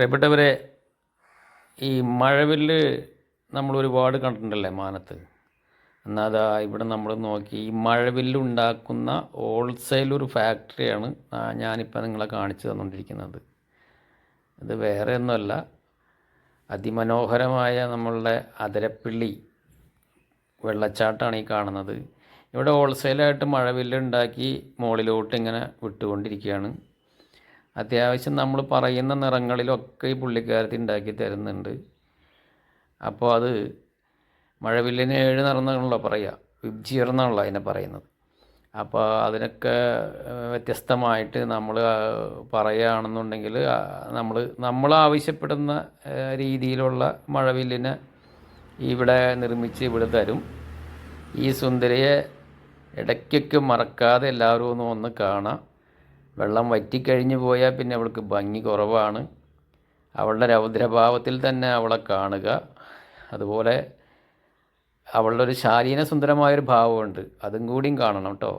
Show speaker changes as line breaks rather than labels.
പ്രിയപ്പെട്ടവരെ ഈ മഴവില്ല് നമ്മൾ ഒരുപാട് കണ്ടിട്ടുണ്ടല്ലേ മാനത്ത്? എന്നാൽ അതാ ഇവിടെ നമ്മൾ നോക്കി ഈ മഴവില്ലുണ്ടാക്കുന്ന ഹോൾസെയിൽ ഒരു ഫാക്ടറിയാണ് ഞാനിപ്പോൾ നിങ്ങളെ കാണിച്ചു തന്നുകൊണ്ടിരിക്കുന്നത് ഇത് വേറെ ഒന്നുമല്ല അതിമനോഹരമായ നമ്മളുടെ അതിരപ്പിള്ളി വെള്ളച്ചാട്ടമാണ് ഈ കാണുന്നത്. ഇവിടെ ഹോൾസെയിലായിട്ട് മഴവില്ലുണ്ടാക്കി മുകളിലോട്ട് ഇങ്ങനെ വിട്ടുകൊണ്ടിരിക്കുകയാണ്. അത്യാവശ്യം നമ്മൾ പറയുന്ന നിറങ്ങളിലൊക്കെ ഈ പുള്ളിക്കാരത്തി ഉണ്ടാക്കി തരുന്നുണ്ട്. അപ്പോൾ അത് മഴവില്ലിന് ഏഴ് നിറന്നാണല്ലോ പറയുക വിബ്ജി എന്നാണല്ലോ അതിനെ പറയുന്നത്. അപ്പോൾ അതിനൊക്കെ വ്യത്യസ്തമായിട്ട് നമ്മൾ പറയുകയാണെന്നുണ്ടെങ്കിൽ നമ്മൾ നമ്മൾ ആവശ്യപ്പെടുന്ന രീതിയിലുള്ള മഴവില്ലിനെ ഇവിടെ നിർമ്മിച്ച് ഇവിടെ തരും. ഈ സുന്ദരിയെ ഇടയ്ക്കൊക്കെ മറക്കാതെ എല്ലാവരും ഒന്ന് ഒന്ന് കാണാം. വെള്ളം വറ്റിക്കഴിഞ്ഞു പോയാൽ പിന്നെ അവൾക്ക് ഭംഗി കുറവാണ്. അവളുടെ രൗദ്രഭാവത്തിൽ തന്നെ അവളെ കാണുക. അതുപോലെ അവളുടെ ഒരു ശാലീന സുന്ദരമായൊരു ഭാവമുണ്ട്. അതും കൂടിയും കാണണം കേട്ടോ.